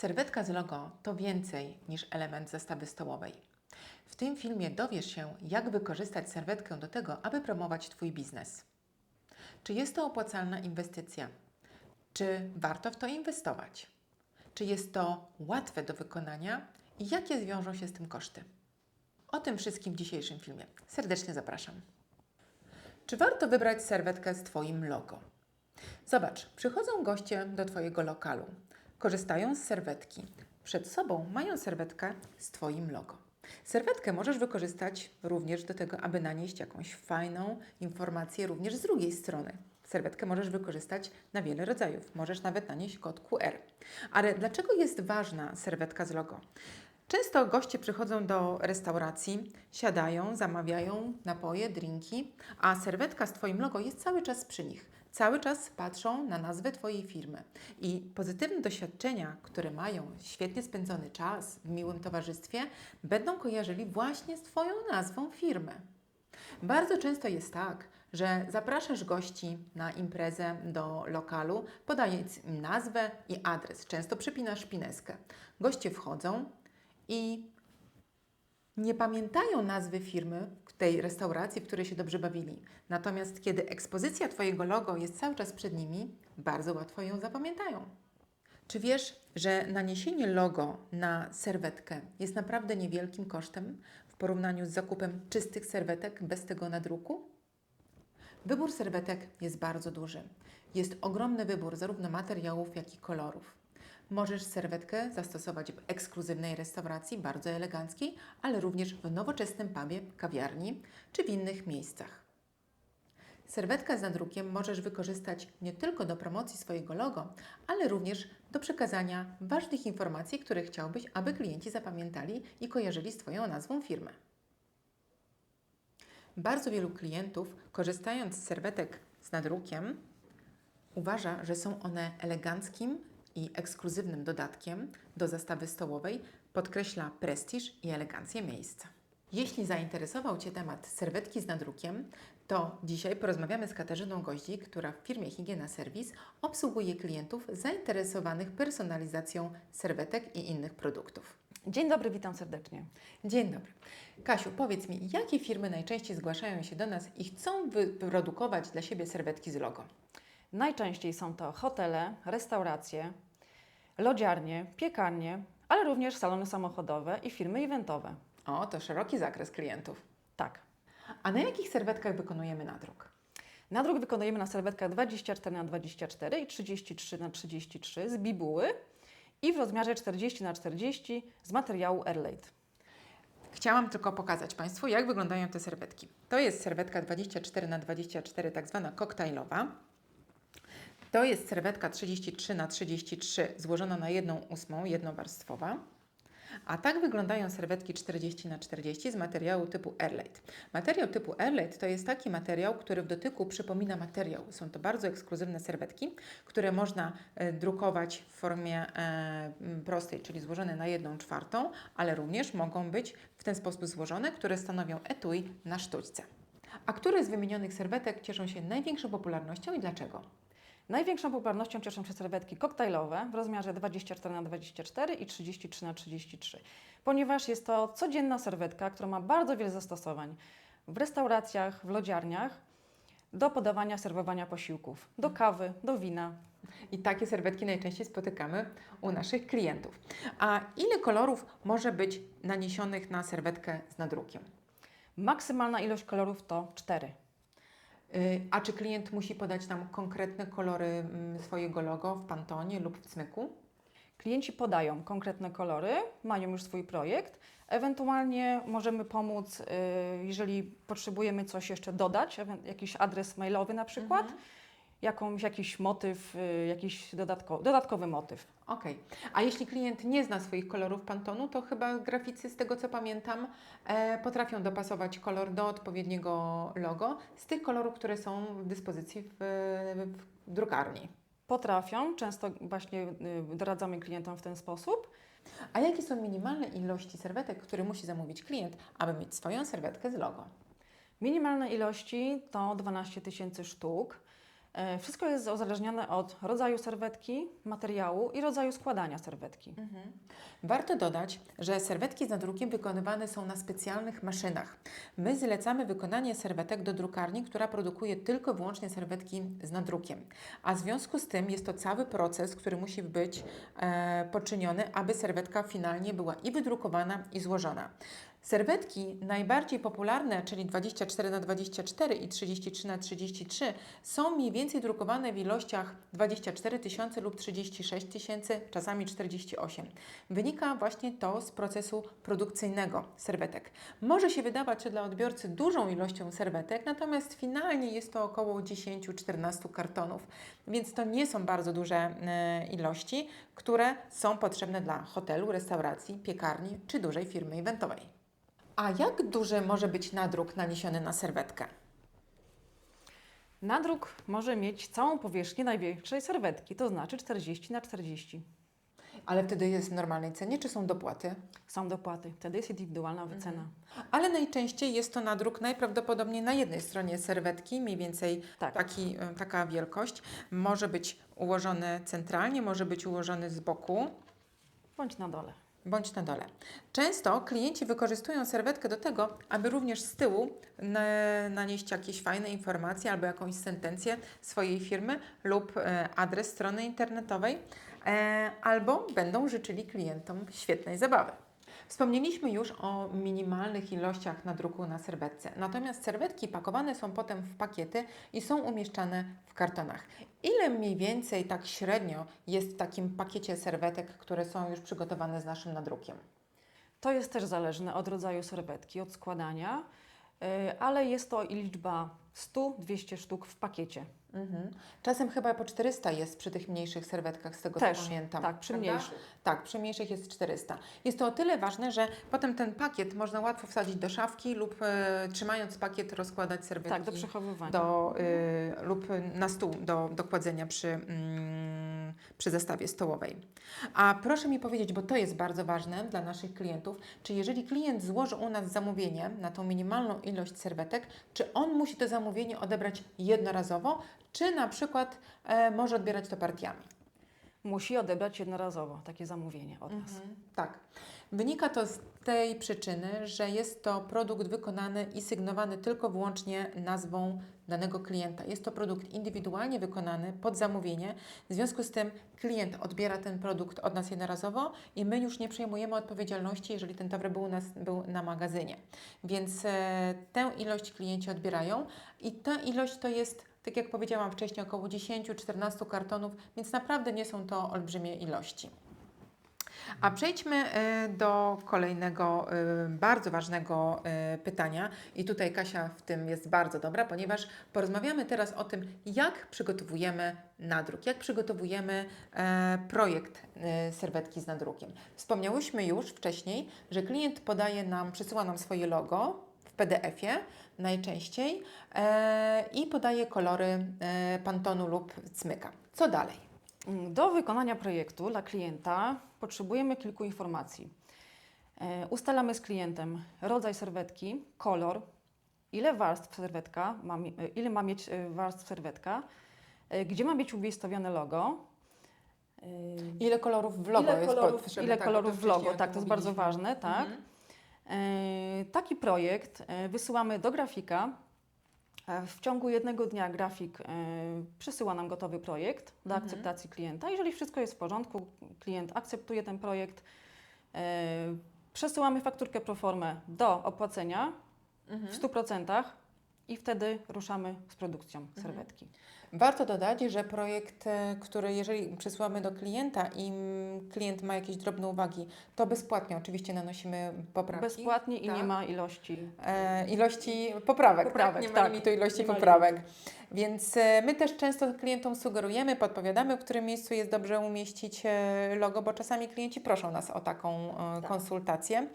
Serwetka z logo to więcej niż element zastawy stołowej. W tym filmie dowiesz się, jak wykorzystać serwetkę do tego, aby promować Twój biznes. Czy jest to opłacalna inwestycja? Czy warto w to inwestować? Czy jest to łatwe do wykonania i jakie zwiążą się z tym koszty? O tym wszystkim w dzisiejszym filmie. Serdecznie zapraszam. Czy warto wybrać serwetkę z Twoim logo? Zobacz, przychodzą goście do Twojego lokalu, korzystają z serwetki. Przed sobą mają serwetkę z Twoim logo. Serwetkę możesz wykorzystać również do tego, aby nanieść jakąś fajną informację również z drugiej strony. Serwetkę możesz wykorzystać na wiele rodzajów. Możesz nawet nanieść kod QR. Ale dlaczego jest ważna serwetka z logo? Często goście przychodzą do restauracji, siadają, zamawiają napoje, drinki, a serwetka z Twoim logo jest cały czas przy nich. Cały czas patrzą na nazwę Twojej firmy. I pozytywne doświadczenia, które mają świetnie spędzony czas w miłym towarzystwie, będą kojarzyli właśnie z Twoją nazwą firmy. Bardzo często jest tak, że zapraszasz gości na imprezę do lokalu, podając im nazwę i adres. Często przypinasz pineskę. Goście wchodzą i nie pamiętają nazwy firmy tej restauracji, w której się dobrze bawili. Natomiast kiedy ekspozycja Twojego logo jest cały czas przed nimi, bardzo łatwo ją zapamiętają. Czy wiesz, że naniesienie logo na serwetkę jest naprawdę niewielkim kosztem w porównaniu z zakupem czystych serwetek bez tego nadruku? Wybór serwetek jest bardzo duży. Jest ogromny wybór zarówno materiałów, jak i kolorów. Możesz serwetkę zastosować w ekskluzywnej restauracji, bardzo eleganckiej, ale również w nowoczesnym pubie, kawiarni czy w innych miejscach. Serwetkę z nadrukiem możesz wykorzystać nie tylko do promocji swojego logo, ale również do przekazania ważnych informacji, które chciałbyś, aby klienci zapamiętali i kojarzyli z Twoją nazwą firmy. Bardzo wielu klientów, korzystając z serwetek z nadrukiem, uważa, że są one eleganckim i ekskluzywnym dodatkiem do zastawy stołowej, podkreśla prestiż i elegancję miejsca. Jeśli zainteresował Cię temat serwetki z nadrukiem, to dzisiaj porozmawiamy z Katarzyną Goździk, która w firmie Higiena Serwis obsługuje klientów zainteresowanych personalizacją serwetek i innych produktów. Dzień dobry, witam serdecznie. Dzień dobry. Kasiu, powiedz mi, jakie firmy najczęściej zgłaszają się do nas i chcą wyprodukować dla siebie serwetki z logo? Najczęściej są to hotele, restauracje, lodziarnie, piekarnie, ale również salony samochodowe i firmy eventowe. O, to szeroki zakres klientów. Tak. A na jakich serwetkach wykonujemy nadruk? Nadruk wykonujemy na serwetkach 24 na 24 i 33 na 33 z bibuły i w rozmiarze 40 na 40 z materiału Airlaid. Chciałam tylko pokazać Państwu, jak wyglądają te serwetki. To jest serwetka 24 na 24 tak zwana koktajlowa. To jest serwetka 33 na 33 złożona na jedną ósmą, jednowarstwowa. A tak wyglądają serwetki 40 na 40 z materiału typu Airlaid. Materiał typu Airlaid to jest taki materiał, który w dotyku przypomina materiał. Są to bardzo ekskluzywne serwetki, które można e, drukować w formie e, prostej, czyli złożone na jedną czwartą, ale również mogą być w ten sposób złożone, które stanowią etui na sztućce. A które z wymienionych serwetek cieszą się największą popularnością i dlaczego? Największą popularnością cieszą się serwetki koktajlowe w rozmiarze 24 na 24 i 33 na 33, ponieważ jest to codzienna serwetka, która ma bardzo wiele zastosowań w restauracjach, w lodziarniach, do podawania, serwowania posiłków, do kawy, do wina. I takie serwetki najczęściej spotykamy u naszych klientów. A ile kolorów może być naniesionych na serwetkę z nadrukiem? Maksymalna ilość kolorów to 4. Y, A czy klient musi podać nam konkretne kolory mm, swojego logo w Pantonie lub w Cmyku? Klienci podają konkretne kolory, mają już swój projekt. Ewentualnie możemy pomóc, y, jeżeli potrzebujemy coś jeszcze dodać, jakiś adres mailowy na przykład, jakąś, jakiś motyw, y, jakiś dodatko, dodatkowy motyw. Okej. A jeśli klient nie zna swoich kolorów Pantonu, to chyba graficy, z tego co pamiętam, e, potrafią dopasować kolor do odpowiedniego logo z tych kolorów, które są w dyspozycji w, w drukarni. Potrafią, często właśnie y, doradzamy klientom w ten sposób. A jakie są minimalne ilości serwetek, które musi zamówić klient, aby mieć swoją serwetkę z logo? Minimalne ilości to 12 tysięcy sztuk. E, Wszystko jest uzależnione od rodzaju serwetki, materiału i rodzaju składania serwetki. Warto dodać, że serwetki z nadrukiem wykonywane są na specjalnych maszynach. My zlecamy wykonanie serwetek do drukarni, która produkuje tylko wyłącznie serwetki z nadrukiem. A w związku z tym jest to cały proces, który musi być e, poczyniony, aby serwetka finalnie była i wydrukowana, i złożona. Serwetki najbardziej popularne, czyli 24 na 24 i 33 na 33 są mniej więcej drukowane w ilościach 24 tysiące lub 36 tysięcy, czasami 48. Wynika właśnie to z procesu produkcyjnego serwetek. Może się wydawać, że dla odbiorcy dużą ilością serwetek, natomiast finalnie jest to około 10-14 kartonów, więc to nie są bardzo duże e, ilości, które są potrzebne dla hotelu, restauracji, piekarni czy dużej firmy eventowej. A jak duży może być nadruk naniesiony na serwetkę? Nadruk może mieć całą powierzchnię największej serwetki, to znaczy 40 na 40. Ale wtedy jest w normalnej cenie, czy są dopłaty? Są dopłaty, wtedy jest indywidualna wycena. Ale najczęściej jest to nadruk najprawdopodobniej na jednej stronie serwetki, mniej więcej Tak. taki, e, taka wielkość. Może być ułożony centralnie, może być ułożony z boku Bądź na dole. Bądź na dole. Często klienci wykorzystują serwetkę do tego, aby również z tyłu na, nanieść jakieś fajne informacje albo jakąś sentencję swojej firmy lub e, adres strony internetowej, e, albo będą życzyli klientom świetnej zabawy. Wspomnieliśmy już o minimalnych ilościach nadruku na serwetce, natomiast serwetki pakowane są potem w pakiety i są umieszczane w kartonach. Ile mniej więcej tak średnio jest w takim pakiecie serwetek, które są już przygotowane z naszym nadrukiem? To jest też zależne od rodzaju serwetki, od składania, yy, ale jest to liczba 100-200 sztuk w pakiecie. Mhm. Czasem chyba po 400 jest przy tych mniejszych serwetkach, z tego Też, co pamiętam. tak, przy prawda? mniejszych. Tak, przy mniejszych jest 400. Jest to o tyle ważne, że potem ten pakiet można łatwo wsadzić do szafki lub e, trzymając pakiet rozkładać serwetki Tak, do przechowywania. do, y, lub na stół do, do kładzenia przy, mm, przy zestawie stołowej. A proszę mi powiedzieć, bo to jest bardzo ważne dla naszych klientów, czy jeżeli klient złoży u nas zamówienie na tą minimalną ilość serwetek, czy on musi to zamówienie odebrać jednorazowo, czy na przykład e, może odbierać to partiami? Musi odebrać jednorazowo takie zamówienie od nas. Tak. Wynika to z tej przyczyny, że jest to produkt wykonany i sygnowany tylko wyłącznie nazwą danego klienta. Jest to produkt indywidualnie wykonany pod zamówienie. W związku z tym klient odbiera ten produkt od nas jednorazowo i my już nie przejmujemy odpowiedzialności, jeżeli ten towar był, nas, był na magazynie. Więc e, tę ilość klienci odbierają i ta ilość to jest tak jak powiedziałam wcześniej, około 10-14 kartonów, więc naprawdę nie są to olbrzymie ilości. A przejdźmy e, do kolejnego e, bardzo ważnego e, pytania. I tutaj Kasia w tym jest bardzo dobra, ponieważ porozmawiamy teraz o tym, jak przygotowujemy nadruk, jak przygotowujemy e, projekt serwetki z nadrukiem. Wspomniałyśmy już wcześniej, że klient podaje nam, przesyła nam swoje logo w PDF-ie najczęściej e, i podaje kolory e, Pantonu lub Cmyka. Co dalej? Mm, Do wykonania projektu dla klienta potrzebujemy kilku informacji. E, Ustalamy z klientem rodzaj serwetki, kolor, ile warstw serwetka, ma, e, ile ma mieć e, warstw serwetka, gdzie ma być umiejscowione logo. Ile kolorów w logo ile jest kolorów, potrzebne? ile Tak, kolorów w logo, tak, to jest bardzo ważne, tak. Mhm. Taki projekt wysyłamy do grafika. E, W ciągu jednego dnia grafik e, przesyła nam gotowy projekt do Mhm. akceptacji klienta. Jeżeli wszystko jest w porządku, klient akceptuje ten projekt, e, przesyłamy fakturkę pro formę do opłacenia Mhm. w 100% i wtedy ruszamy z produkcją Mhm. Warto dodać, że projekt, e, który jeżeli przesyłamy do klienta i klient ma jakieś drobne uwagi, to bezpłatnie oczywiście nanosimy poprawki. Bezpłatnie i tak. nie ma ilości. E, ilości poprawek, Poprawek, tak? Nie ma tak. limitu ilości ma poprawek. Więc e, my też często klientom sugerujemy, podpowiadamy, w którym miejscu jest dobrze umieścić e, logo, bo czasami klienci proszą nas o taką Tak. konsultację.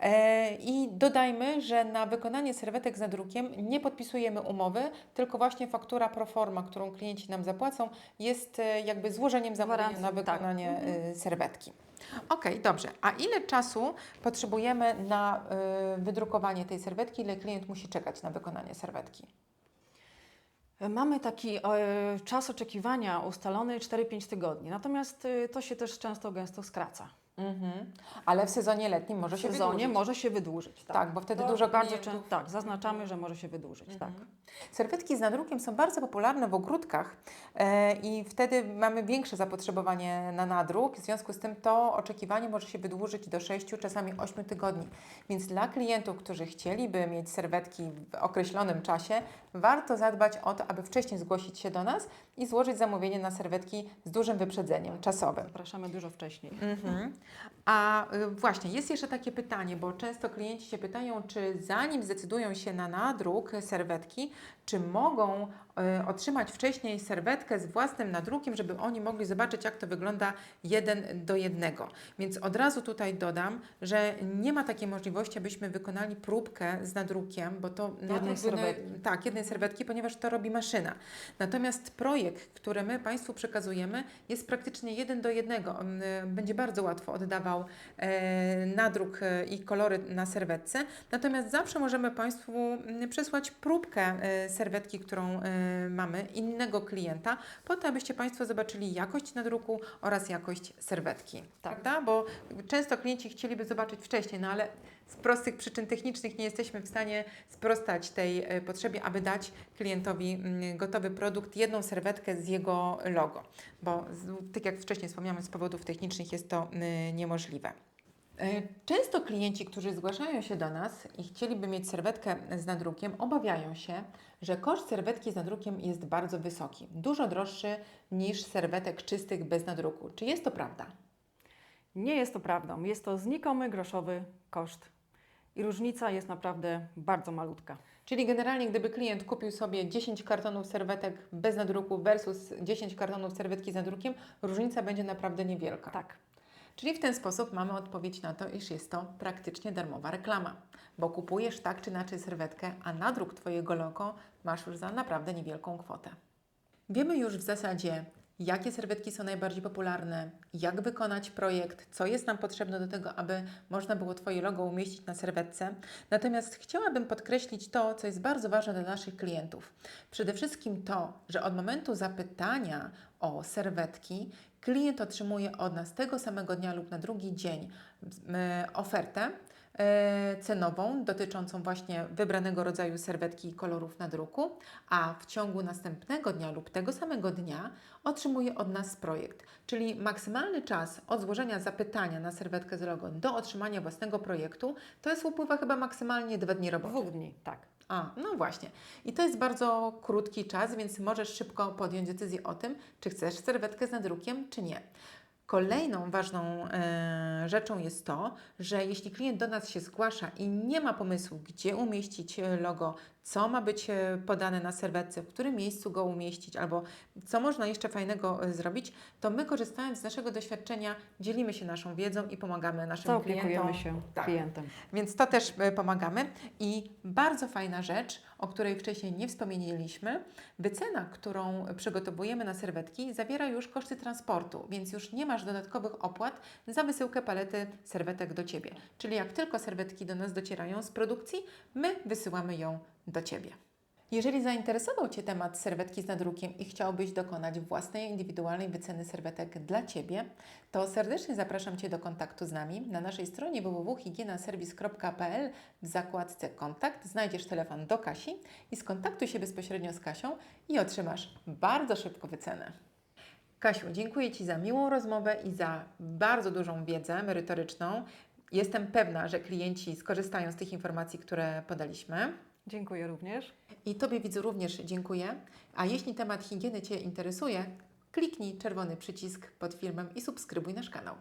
E, I dodajmy, że na wykonanie serwetek z nadrukiem nie podpisujemy umowy, tylko właśnie faktura pro forma, którą klienci nam zapłacą, jest e, jakby złożeniem zamówienia na tak. wykonanie e, serwetki. Okej, dobrze. A ile czasu potrzebujemy na y, wydrukowanie tej serwetki? Ile klient musi czekać na wykonanie serwetki? Mamy taki e, czas oczekiwania ustalony 4-5 tygodni, natomiast e, to się też często gęsto skraca. Mhm. Ale w sezonie letnim może W się sezonie wydłużyć. może się wydłużyć. Tak, Tak, bo wtedy dużo bardzo często. Tak, zaznaczamy, że może się wydłużyć. Tak. Serwetki z nadrukiem są bardzo popularne w ogródkach e, i wtedy mamy większe zapotrzebowanie na nadruk. W związku z tym to oczekiwanie może się wydłużyć do 6, czasami 8 tygodni. Więc dla klientów, którzy chcieliby mieć serwetki w określonym czasie, warto zadbać o to, aby wcześniej zgłosić się do nas i złożyć zamówienie na serwetki z dużym wyprzedzeniem czasowym. Zapraszamy dużo wcześniej. Mhm. A y, właśnie, jest jeszcze takie pytanie, bo często klienci się pytają, czy zanim zdecydują się na nadruk serwetki, czy mogą y, otrzymać wcześniej serwetkę z własnym nadrukiem, żeby oni mogli zobaczyć, jak to wygląda jeden do jednego. Więc od razu tutaj dodam, że nie ma takiej możliwości, abyśmy wykonali próbkę z nadrukiem, bo to Jednej serwetki. tak, jednej serwetki, ponieważ to robi maszyna. Natomiast projekt, który my Państwu przekazujemy, jest praktycznie jeden do jednego. On, y, Będzie bardzo łatwo oddawał e, nadruk e, i kolory na serwetce. Natomiast zawsze możemy Państwu przesłać próbkę e, serwetki, którą e, mamy, innego klienta, po to, abyście Państwo zobaczyli jakość nadruku oraz jakość serwetki. Tak. Prawda? Bo często klienci chcieliby zobaczyć wcześniej, no ale z prostych przyczyn technicznych nie jesteśmy w stanie sprostać tej e, potrzebie, aby dać klientowi mm, gotowy produkt, jedną serwetkę z jego logo, bo tak jak wcześniej wspomniałam, z powodów technicznych jest to y, niemożliwe. E, Często klienci, którzy zgłaszają się do nas i chcieliby mieć serwetkę z nadrukiem, obawiają się, że koszt serwetki z nadrukiem jest bardzo wysoki, dużo droższy niż serwetek czystych bez nadruku. Czy jest to prawda? Nie jest to prawdą. Jest to znikomy groszowy koszt. I różnica jest naprawdę bardzo malutka. Czyli generalnie, gdyby klient kupił sobie 10 kartonów serwetek bez nadruku versus 10 kartonów serwetki z nadrukiem, różnica będzie naprawdę niewielka. Tak. Czyli w ten sposób mamy odpowiedź na to, iż jest to praktycznie darmowa reklama, bo kupujesz tak czy inaczej serwetkę, a nadruk Twojego logo masz już za naprawdę niewielką kwotę. Wiemy już w zasadzie, jakie serwetki są najbardziej popularne, jak wykonać projekt, co jest nam potrzebne do tego, aby można było Twoje logo umieścić na serwetce. Natomiast chciałabym podkreślić to, co jest bardzo ważne dla naszych klientów. Przede wszystkim to, że od momentu zapytania o serwetki, klient otrzymuje od nas tego samego dnia lub na drugi dzień e, ofertę e, cenową dotyczącą właśnie wybranego rodzaju serwetki i kolorów nadruku, a w ciągu następnego dnia lub tego samego dnia otrzymuje od nas projekt. Czyli maksymalny czas od złożenia zapytania na serwetkę z logo do otrzymania własnego projektu to jest upływa chyba maksymalnie dwa dni robocze. Dwóch dni, tak. A, no właśnie. I to jest bardzo krótki czas, więc możesz szybko podjąć decyzję o tym, czy chcesz serwetkę z nadrukiem, czy nie. Kolejną ważną e, rzeczą jest to, że jeśli klient do nas się zgłasza i nie ma pomysłu, gdzie umieścić logo, co ma być e, podane na serwetce, w którym miejscu go umieścić, albo co można jeszcze fajnego e, zrobić, to my korzystając z naszego doświadczenia dzielimy się naszą wiedzą i pomagamy naszym klientom. Zaopiekujemy się Tak. klientem. Więc to też e, pomagamy. I bardzo fajna rzecz, o której wcześniej nie wspomnieliśmy, wycena, którą przygotowujemy na serwetki, zawiera już koszty transportu, więc już nie masz dodatkowych opłat za wysyłkę palety serwetek do Ciebie. Czyli jak tylko serwetki do nas docierają z produkcji, my wysyłamy ją do Ciebie. Jeżeli zainteresował Cię temat serwetki z nadrukiem i chciałbyś dokonać własnej indywidualnej wyceny serwetek dla Ciebie, to serdecznie zapraszam Cię do kontaktu z nami. Na naszej stronie www.higienaserwis.pl w zakładce Kontakt znajdziesz telefon do Kasi i skontaktuj się bezpośrednio z Kasią i otrzymasz bardzo szybko wycenę. Kasiu, dziękuję Ci za miłą rozmowę i za bardzo dużą wiedzę merytoryczną. Jestem pewna, że klienci skorzystają z tych informacji, które podaliśmy. Dziękuję również. I Tobie widzu również dziękuję. A jeśli temat higieny Cię interesuje, kliknij czerwony przycisk pod filmem i subskrybuj nasz kanał.